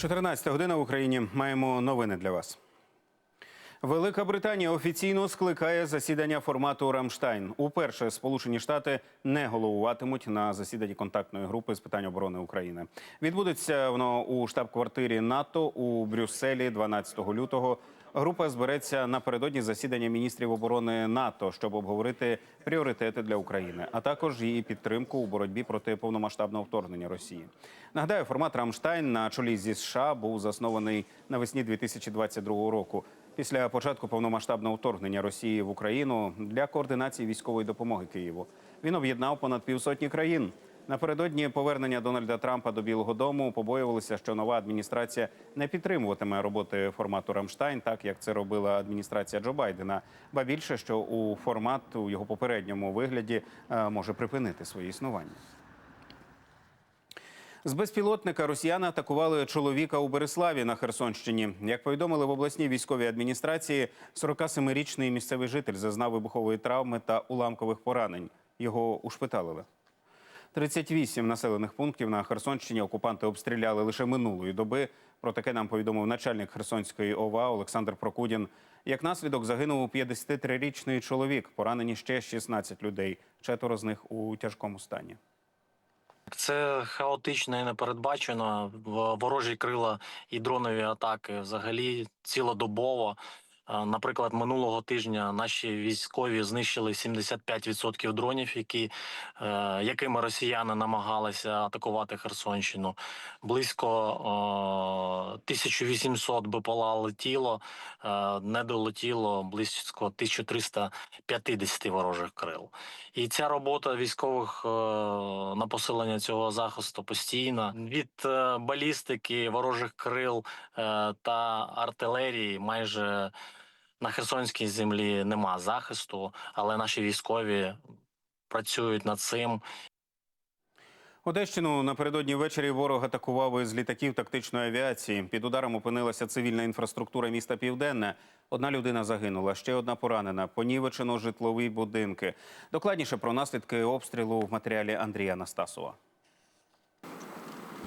14 година в Україні. Маємо новини для вас. Велика Британія офіційно скликає засідання формату Рамштайн. Уперше Сполучені Штати не головуватимуть на засіданні контактної групи з питань оборони України. Відбудеться воно у штаб-квартирі НАТО у Брюсселі 12 лютого. Група збереться напередодні засідання міністрів оборони НАТО, щоб обговорити пріоритети для України, а також її підтримку у боротьбі проти повномасштабного вторгнення Росії. Нагадаю, формат Рамштайн на чолі зі США був заснований навесні 2022 року. Після початку повномасштабного вторгнення Росії в Україну для координації військової допомоги Києву він об'єднав понад півсотні країн. Напередодні повернення Дональда Трампа до Білого Дому побоювалися, що нова адміністрація не підтримуватиме роботи формату Рамштайн, так як це робила адміністрація Джо Байдена. Ба більше, що у формат у його попередньому вигляді е, може припинити своє існування. З безпілотника росіяни атакували чоловіка у Береславі на Херсонщині. Як повідомили в обласній військовій адміністрації, 47-річний місцевий житель зазнав вибухової травми та уламкових поранень. Його ушпиталили. 38 населених пунктів на Херсонщині окупанти обстріляли лише минулої доби. Про таке нам повідомив начальник Херсонської ОВА Олександр Прокудін. Як наслідок загинув 53-річний чоловік. Поранені ще 16 людей. Четверо з них у тяжкому стані. Це хаотично і непередбачено. Ворожі крила і дронові атаки взагалі цілодобово. Е, Наприклад, минулого тижня наші військові знищили 75% дронів, які, е, якими росіяни намагалися атакувати Херсонщину. Близько е, 1800 БПЛА летіло, е, не долетіло близько 1350 ворожих крил. І ця робота військових е, на посилення цього захисту постійна від е, балістики, ворожих крил е, та артилерії майже на Херсонській землі нема захисту, але наші військові працюють над цим Одещину напередодні ввечері ворог атакував із літаків тактичної авіації. Під ударом опинилася цивільна інфраструктура міста Південне. Одна людина загинула, ще одна поранена. Понівечено житлові будинки. Докладніше про наслідки обстрілу в матеріалі Андрія Настасова.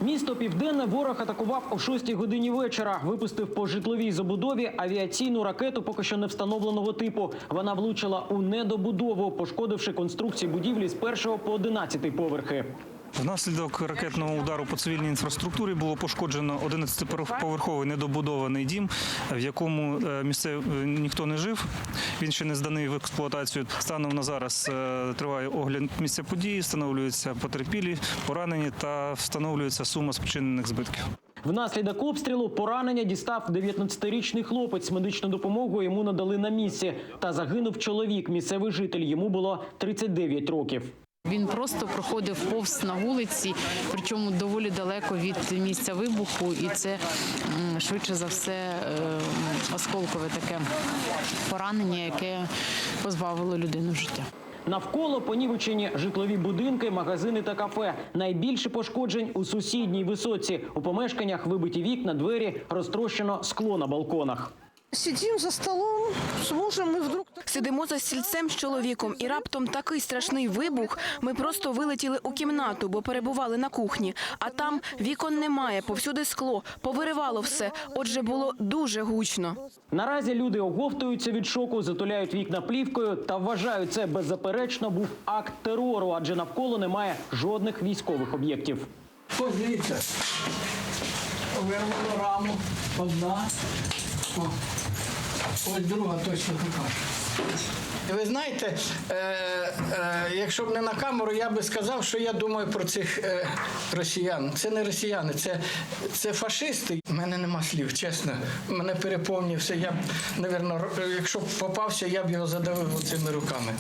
Місто Південне ворог атакував о 6 годині вечора. Випустив по житловій забудові авіаційну ракету, поки що не встановленого типу. Вона влучила у недобудову, пошкодивши конструкції будівлі з першого по 11 поверхи. Внаслідок ракетного удару по цивільній інфраструктурі було пошкоджено 11-поверховий недобудований дім, в якому е, місцев е, ніхто не жив. Він ще не зданий в експлуатацію. Станом на зараз е, триває огляд місця події, встановлюються потерпілі, поранені та встановлюється сума спричинених збитків. Внаслідок обстрілу поранення дістав 19-річний хлопець. Медичну допомогу йому надали на місці. Та загинув чоловік, місцевий житель. Йому було 39 років. Він просто проходив повз на вулиці, причому доволі далеко від місця вибуху, і це швидше за все е, осколкове таке поранення, яке позбавило людину життя. Навколо понівечені житлові будинки, магазини та кафе. Найбільше пошкоджень у сусідній висоці. У помешканнях вибиті вікна, двері, розтрощено скло на балконах. Сидим за столом с мужем, и вдруг Сидимо за стільцем з чоловіком, і раптом такий страшний вибух. Ми просто вилетіли у кімнату, бо перебували на кухні. А там вікон немає, повсюди скло, повиривало все. Отже, було дуже гучно. Наразі люди оговтуються від шоку, затуляють вікна плівкою та вважають це беззаперечно був акт терору, адже навколо немає жодних військових об'єктів. Ось дивіться. Вирвало раму. Одна. Ось друга точно така. Ви знаєте, е, е, якщо б не на камеру, я би сказав, що я думаю про цих е, росіян. Це не росіяни, це, це фашисти. У мене нема слів, чесно. Мене переповнює все. Я б, напевно, якщо б попався, я б його задавив цими руками.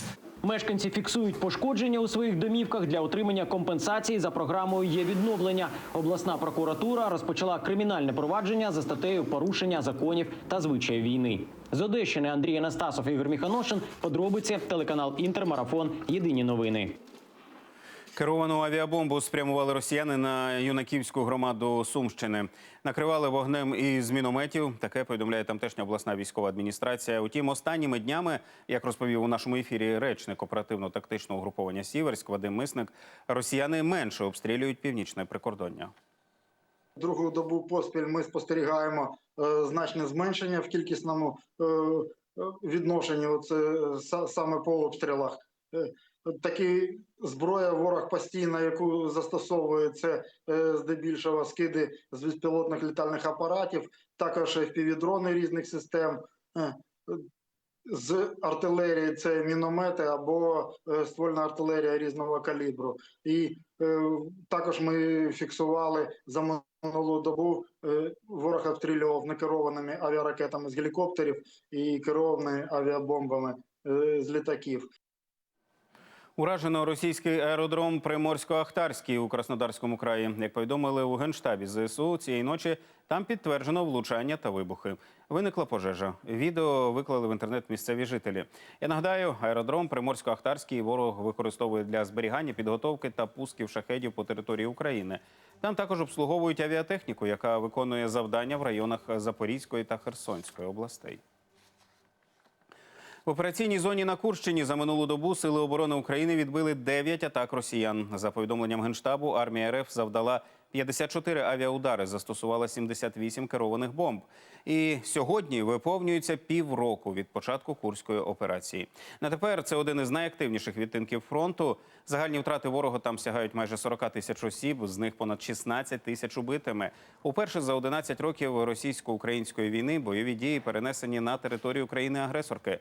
Мешканці фіксують пошкодження у своїх домівках для отримання компенсації за програмою є відновлення. Обласна прокуратура розпочала кримінальне провадження за статтею порушення законів та звичаїв війни. З Одещини Андрій Анастасов Ігор Міханошин. Подробиці телеканал Інтермарафон. Єдині новини. Керовану авіабомбу спрямували росіяни на юнаківську громаду Сумщини. Накривали вогнем із мінометів. Таке повідомляє тамтешня обласна військова адміністрація. Утім, останніми днями, як розповів у нашому ефірі речник оперативно-тактичного угруповання Сіверськ Вадим Мисник, росіяни менше обстрілюють північне прикордоння. Другу добу поспіль ми спостерігаємо е, значне зменшення в кількісному е, е, відношенні, оце, са- саме по обстрілах. Такі зброя ворог постійно, яку застосовує це е, здебільшого скиди з безпілотних літальних апаратів, також FPV-дрони різних систем. Е, З артилерії це міномети або е, ствольна артилерія різного калібру. І е, також ми фіксували за минулу добу е, ворог обстрілював некерованими авіаракетами з гелікоптерів і керованими авіабомбами е, з літаків. Уражено російський аеродром Приморсько-Ахтарський у Краснодарському краї. Як повідомили у генштабі ЗСУ, цієї ночі там підтверджено влучання та вибухи. Виникла пожежа. Відео виклали в інтернет місцеві жителі. Я нагадаю, аеродром Приморсько-Ахтарський ворог використовує для зберігання, підготовки та пусків шахедів по території України. Там також обслуговують авіатехніку, яка виконує завдання в районах Запорізької та Херсонської областей. В операційній зоні на Курщині за минулу добу сили оборони України відбили 9 атак росіян. За повідомленням генштабу, армія РФ завдала 54 авіаудари, застосувала 78 керованих бомб. І сьогодні виповнюється півроку від початку курської операції. На тепер це один із найактивніших відтинків фронту. Загальні втрати ворога там сягають майже 40 тисяч осіб, з них понад 16 тисяч убитими. Уперше за 11 років російсько-української війни бойові дії перенесені на територію країни-агресорки.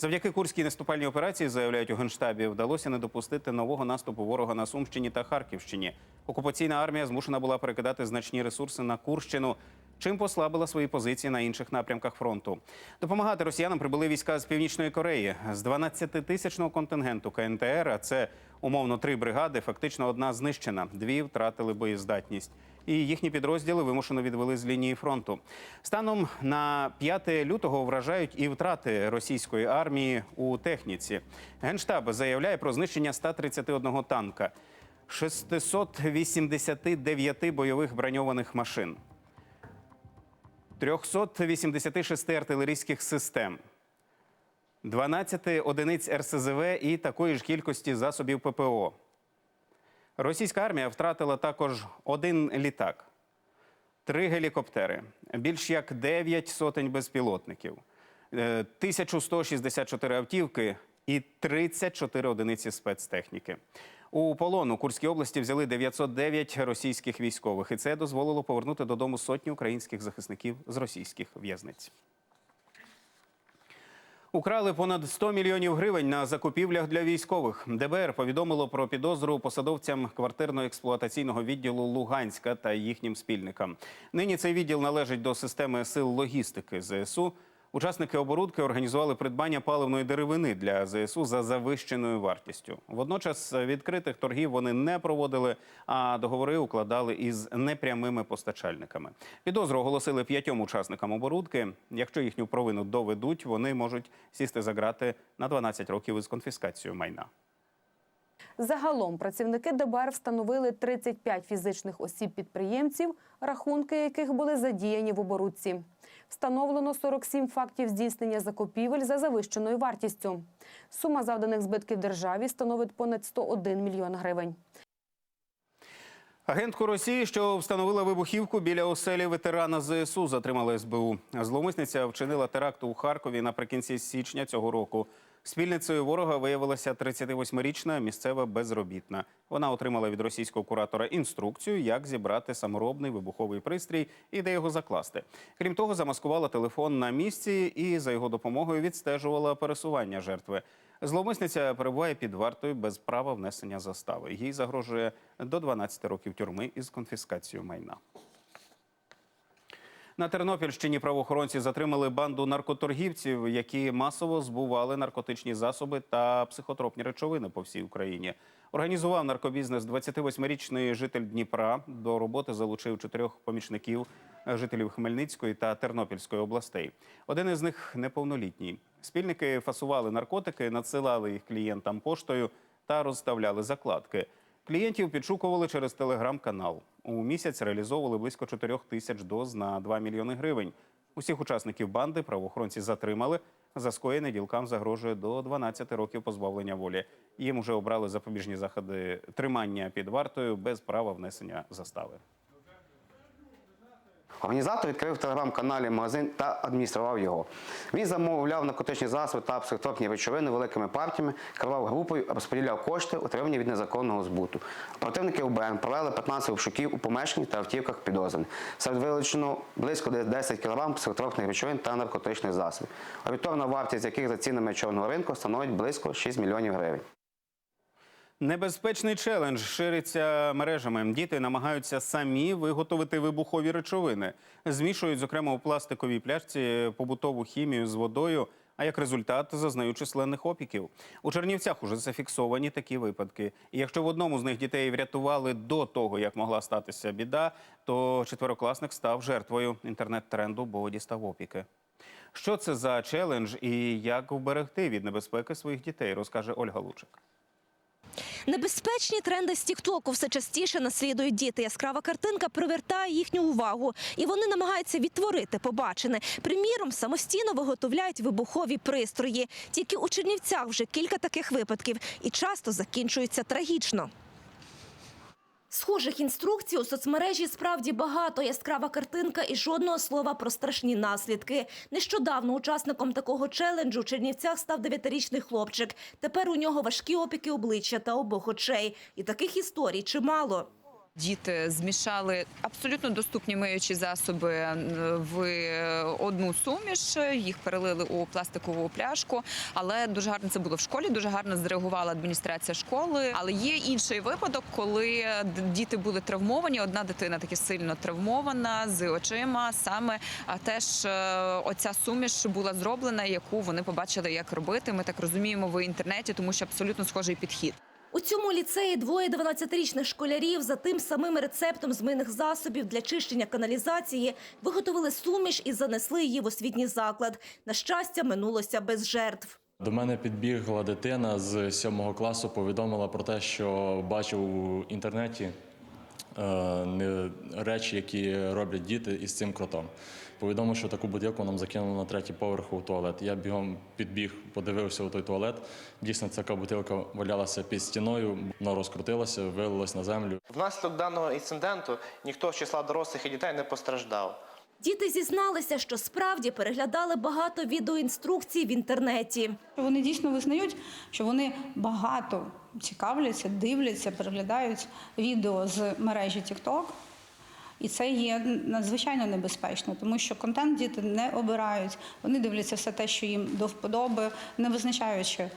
Завдяки курській наступальній операції, заявляють у генштабі, вдалося не допустити нового наступу ворога на Сумщині та Харківщині. Окупаційна армія змушена була перекидати значні ресурси на Курщину, чим послабила свої позиції на інших напрямках фронту. Допомагати росіянам прибули війська з північної Кореї з 12-тисячного контингенту КНТР. А це умовно три бригади. Фактично одна знищена, дві втратили боєздатність. І їхні підрозділи вимушено відвели з лінії фронту. Станом на 5 лютого вражають і втрати російської армії у техніці. Генштаб заявляє про знищення 131 танка, 689 бойових броньованих машин, 386 артилерійських систем, 12 одиниць РСЗВ і такої ж кількості засобів ППО. Rосійська армія втратила також один літак, три гелікоптери, більш як 9 сотень безпілотників, е, 1164 автівки і 34 одиниці спецтехніки. У полон у Курській області взяли 909 російських військових, і це дозволило повернути додому сотні українських захисників з російських в'язниць. Украли понад 100 мільйонів гривень на закупівлях для військових. ДБР повідомило про підозру посадовцям квартирно-експлуатаційного відділу Луганська та їхнім спільникам. Нині цей відділ належить до системи сил логістики ЗСУ. Учасники оборудки організували придбання паливної деревини для ЗСУ за завищеною вартістю. Водночас відкритих торгів вони не проводили, а договори укладали із непрямими постачальниками. Підозру оголосили п'ятьом учасникам оборудки. Якщо їхню провину доведуть, вони можуть сісти за грати на 12 років із конфіскацією майна. Загалом працівники ДБР встановили 35 фізичних осіб-підприємців, рахунки яких були задіяні в оборудці. Встановлено 47 фактів здійснення закупівель за завищеною вартістю. Сума завданих збитків державі становить понад 101 мільйон гривень. Агентку Росії, що встановила вибухівку біля оселі ветерана ЗСУ, затримали СБУ. Зловмисниця вчинила теракт у Харкові наприкінці січня цього року. Спільницею ворога виявилася 38-річна місцева безробітна. Вона отримала від російського куратора інструкцію, як зібрати саморобний вибуховий пристрій і де його закласти. Крім того, замаскувала телефон на місці і за його допомогою відстежувала пересування жертви. Зловмисниця перебуває під вартою без права внесення застави. Їй загрожує до 12 років тюрми із конфіскацією майна. На Тернопільщині правоохоронці затримали банду наркоторгівців, які масово збували наркотичні засоби та психотропні речовини по всій Україні. Організував наркобізнес 28-річний житель Дніпра. До роботи залучив чотирьох помічників жителів Хмельницької та Тернопільської областей. Один із них неповнолітній. Спільники фасували наркотики, надсилали їх клієнтам поштою та розставляли закладки. Клієнтів підшукували через телеграм-канал. У місяць реалізовували близько 4 тисяч доз на 2 мільйони гривень. Усіх учасників банди правоохоронці затримали. За скоєне ділкам загрожує до 12 років позбавлення волі. Їм уже обрали запобіжні заходи тримання під вартою без права внесення застави. Організатор відкрив в телеграм-каналі магазин та адміністрував його. Він замовляв наркотичні засоби та психотропні речовини великими партіями, керував групою, розподіляв кошти, отримані від незаконного збуту. Оперативники УБН провели 15 обшуків у помешканні та автівках підозрюваних. Серед вилучено близько 10 кг психотропних речовин та наркотичних засобів. Орієнтовна вартість яких за цінами чорного ринку становить близько 6 мільйонів гривень. Небезпечний челендж шириться мережами. Діти намагаються самі виготовити вибухові речовини. Змішують, зокрема, у пластиковій пляшці побутову хімію з водою. А як результат зазнають численних опіків. У Чернівцях уже зафіксовані такі випадки. І якщо в одному з них дітей врятували до того, як могла статися біда, то четверокласник став жертвою інтернет-тренду, бо дістав опіки. Що це за челендж і як вберегти від небезпеки своїх дітей, розкаже Ольга Лучик. Небезпечні тренди з Тіктоку все частіше наслідують діти. Яскрава картинка привертає їхню увагу, і вони намагаються відтворити побачене. Приміром, самостійно виготовляють вибухові пристрої. Тільки у Чернівцях вже кілька таких випадків і часто закінчуються трагічно. Схожих інструкцій у соцмережі справді багато. Яскрава картинка і жодного слова про страшні наслідки. Нещодавно учасником такого челенджу у Чернівцях став дев'ятирічний хлопчик. Тепер у нього важкі опіки обличчя та обох очей. І таких історій чимало. Діти змішали абсолютно доступні миючі засоби в одну суміш, їх перелили у пластикову пляшку. Але дуже гарно це було в школі. Дуже гарно зреагувала адміністрація школи. Але є інший випадок, коли діти були травмовані. Одна дитина таки сильно травмована з очима. Саме а теж е, оця суміш була зроблена, яку вони побачили, як робити. Ми так розуміємо в інтернеті, тому що абсолютно схожий підхід. У цьому ліцеї двоє 12-річних школярів за тим самим рецептом з мийних засобів для чищення каналізації виготовили суміш і занесли її в освітній заклад. На щастя, минулося без жертв. До мене підбігла дитина з сьомого класу, повідомила про те, що бачив у інтернеті е, речі, які роблять діти із цим кротом. Повідомив, що таку будівку нам закинули на третій поверх у туалет. Я бігом підбіг, подивився у той туалет. Дійсно, така бутилка валялася під стіною, вона розкрутилася, вилилась на землю. Внаслідок даного інциденту ніхто з числа дорослих і дітей не постраждав. Діти зізналися, що справді переглядали багато відеоінструкцій в інтернеті. Вони дійсно визнають, що вони багато цікавляться, дивляться, переглядають відео з мережі TikTok. І це є надзвичайно небезпечно, тому що контент діти не обирають. Вони дивляться все те, що їм до вподоби, не визначаючи, е,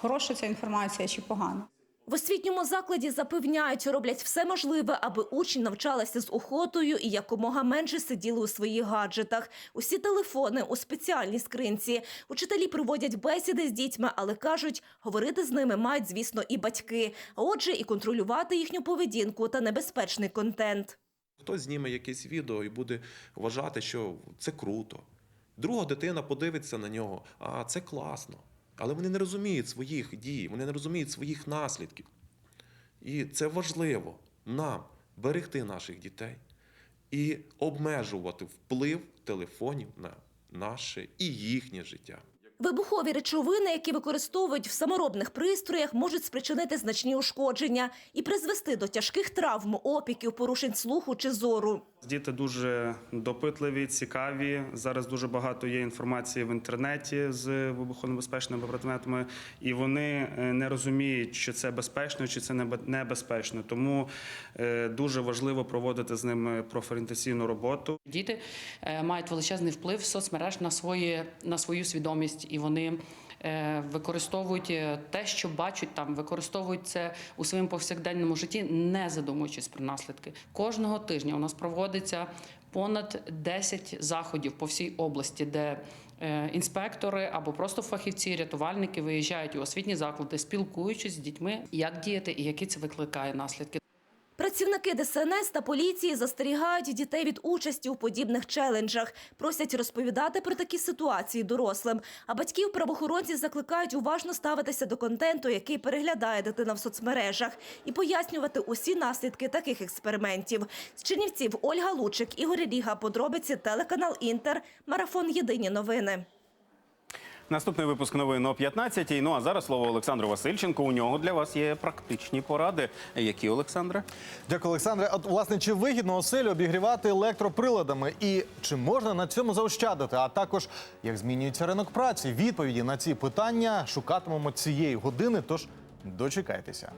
хороша ця інформація чи погана. В освітньому закладі запевняють, роблять все можливе, аби учні навчалися з охотою і якомога менше сиділи у своїх гаджетах. Усі телефони у спеціальній скринці. Учителі проводять бесіди з дітьми, але кажуть, говорити з ними мають, звісно, і батьки. А отже, і контролювати їхню поведінку та небезпечний контент. Хтось зніме якесь відео і буде вважати, що це круто. Друга дитина подивиться на нього, а це класно. Але вони не розуміють своїх дій, вони не розуміють своїх наслідків. І це важливо нам берегти наших дітей і обмежувати вплив телефонів на наше і їхнє життя. Вибухові речовини, які використовують в саморобних пристроях, можуть спричинити значні ушкодження і призвести до тяжких травм, опіків, порушень слуху чи зору. Діти дуже допитливі, цікаві. Зараз дуже багато є інформації в інтернеті з вибухонебезпечними предметами, і вони е, не розуміють, що це безпечно, чи це небе- небезпечно. Тому е, дуже важливо проводити з ними профорієнтаційну роботу. Діти е, мають величезний вплив соцмереж на свої на свою свідомість, і вони е, використовують е, те, що бачать там, використовують це у своєму повсякденному житті, не задумуючись про наслідки. Кожного тижня у нас проводиться понад 10 заходів по всій області, де е, інспектори або просто фахівці, рятувальники виїжджають у освітні заклади, спілкуючись з дітьми, як діяти і які це викликає наслідки. Працівники ДСНС та поліції застерігають дітей від участі у подібних челенджах, просять розповідати про такі ситуації дорослим. А батьків правоохоронці закликають уважно ставитися до контенту, який переглядає дитина в соцмережах, і пояснювати усі наслідки таких експериментів. З Чернівців Ольга Лучик, Ігор Ріга, подробиці телеканал Інтер, марафон Єдині новини. Наступний випуск новин о 15 Ну а зараз слово Олександру Васильченку. У нього для вас є практичні поради. Які Олександре? Дякую, Олександре. От, власне, чи вигідно оселю обігрівати електроприладами і чи можна на цьому заощадити? А також як змінюється ринок праці? Відповіді на ці питання шукатимемо цієї години. Тож дочекайтеся.